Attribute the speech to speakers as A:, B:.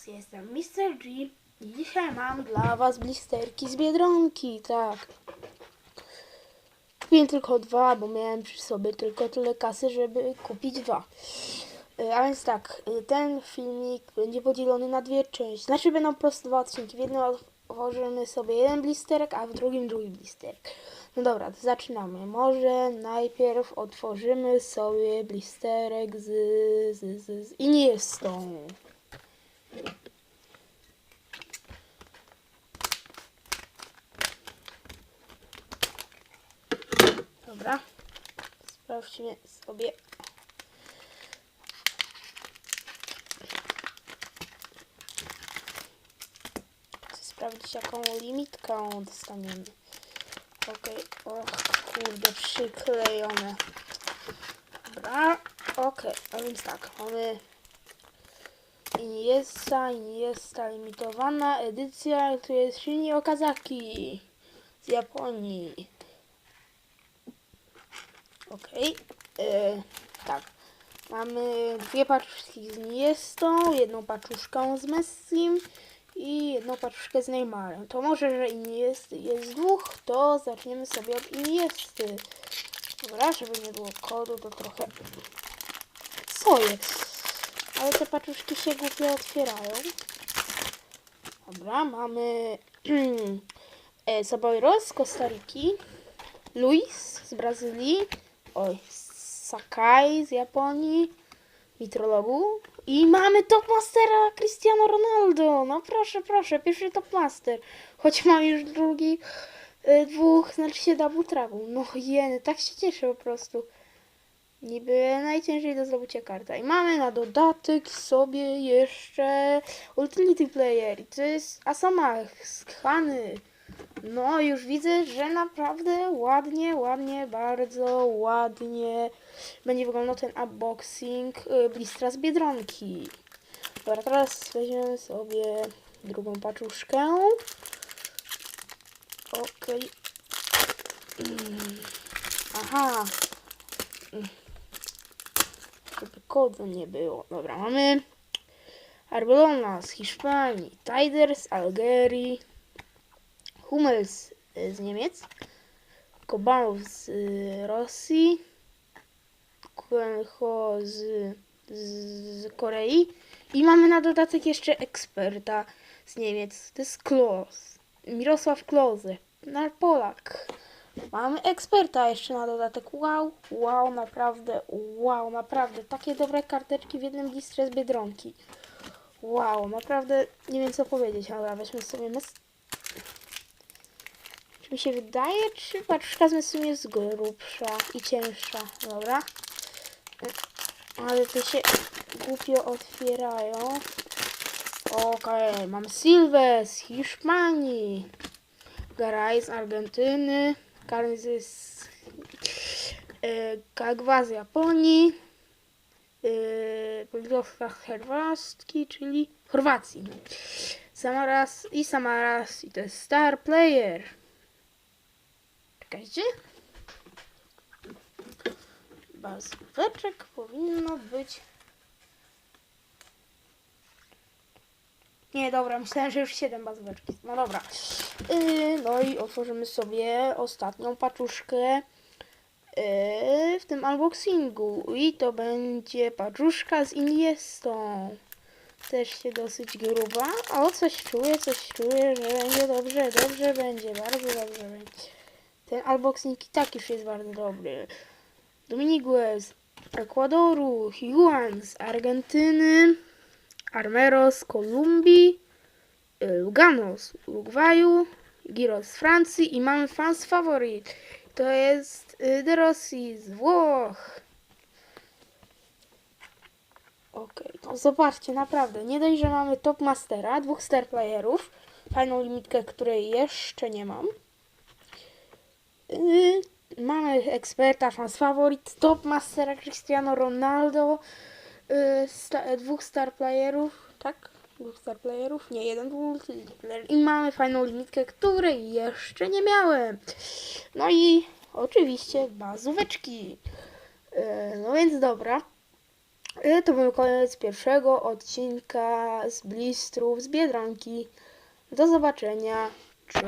A: Was, jestem Mr. G i dzisiaj mam dla Was blisterki z Biedronki, tak. Kupiłem tylko dwa, bo miałem przy sobie tylko tyle kasy, żeby kupić dwa. E, A więc tak, e, ten filmik będzie podzielony na dwie części. Znaczy będą po prostu dwa odcinki. W jednym otworzymy sobie jeden blisterek, a w drugim drugi blisterek. No dobra, to zaczynamy. Może najpierw otworzymy sobie blisterek z, z, z, z Iniestą. Dobra. Sprawdźmy sobie. Chcę sprawdzić jaką limitkę dostaniemy. Okej, och kurde, przyklejone. Dobra, okej, a więc tak, mamy Iniesta, Iniesta limitowana edycja, tu jest Shinji Okazaki z Japonii. Okej, e, tak. Mamy dwie paczuszki z Iniestą, jedną paczuszkę z Messim i jedną paczuszkę z Neymarem. To może, że Iniesty jest dwóch, to zaczniemy sobie od Iniesty. Dobra, żeby nie było kodu, to trochę... Co jest? Ale te paczuszki się głupio otwierają. Dobra, mamy e, Sabairos z Kostariki, Luis z Brazylii, oj, Sakai z Japonii, Mitrologu i mamy Topmastera Cristiano Ronaldo. No proszę, proszę, pierwszy Topmaster. Choć mam już drugi, y, dwóch, znaczy się double travel. No jeny, tak się cieszę po prostu. Niby najciężej do zdobycia karta. I mamy na dodatek sobie jeszcze Utility Player. I to jest Asamach z Khany. No, już widzę, że naprawdę ładnie, ładnie, bardzo ładnie będzie wyglądał ten unboxing y, blistra z Biedronki. Dobra, teraz weźmiemy sobie drugą paczuszkę. Okej. Mm. Aha. Żeby kodu nie było. Dobra, mamy Arbelona z Hiszpanii, Tider z Algerii, Hummels y, z Niemiec, Kobanow z y, Rosji, Kuenho z, z, Korei i mamy na dodatek jeszcze eksperta z Niemiec, to jest Klos, Mirosław Kloze, nasz Polak. Mamy eksperta jeszcze na dodatek. Wow, wow, naprawdę, wow, naprawdę. Takie dobre karteczki w jednym listrze z Biedronki. Wow, naprawdę nie wiem co powiedzieć, ale weźmy sobie mes... Czy mi się wydaje, czy paczka z mesem jest grubsza i cięższa? Dobra. Ale te się głupio otwierają. Okej, mam Silvę z Hiszpanii. Garay z Argentyny. Karny z e, Kagwa z Japonii. E, Politowska z Chorwatki, czyli Chorwacji. Samaras i Samaras i to jest Star Player. Czekajcie. Bazóweczek powinno być. Nie, dobra, myślałem, że już 7 bazóweczki. No dobra. Yy, no i otworzymy sobie ostatnią paczuszkę yy, w tym unboxingu. I to będzie paczuszka z Iniestą. Też się dosyć gruba. O, coś czuję, coś czuję, że będzie dobrze, dobrze będzie, bardzo dobrze będzie. Ten unboxing i tak już jest bardzo dobry. Dominigue z Ekwadoru, Juan z Argentyny, Armero z Kolumbii, y, Lugano z Urugwaju, Giro z Francji i mamy fans faworit. To jest y, De Rossi z Włoch. Okej, to zobaczcie, naprawdę, nie dość, że mamy Top Mastera, dwóch Star Playerów, fajną limitkę, której jeszcze nie mam. Yy, mamy eksperta, fans faworit, Top Mastera Cristiano Ronaldo, yy, sta, dwóch Star Playerów, tak? Dwóch Star Playerów? Nie, jeden był Utility Player. I mamy fajną limitkę, której jeszcze nie miałem. No i oczywiście bazóweczki. Yy, no więc dobra. I to był koniec pierwszego odcinka z blistrów z Biedronki. Do zobaczenia. Cześć.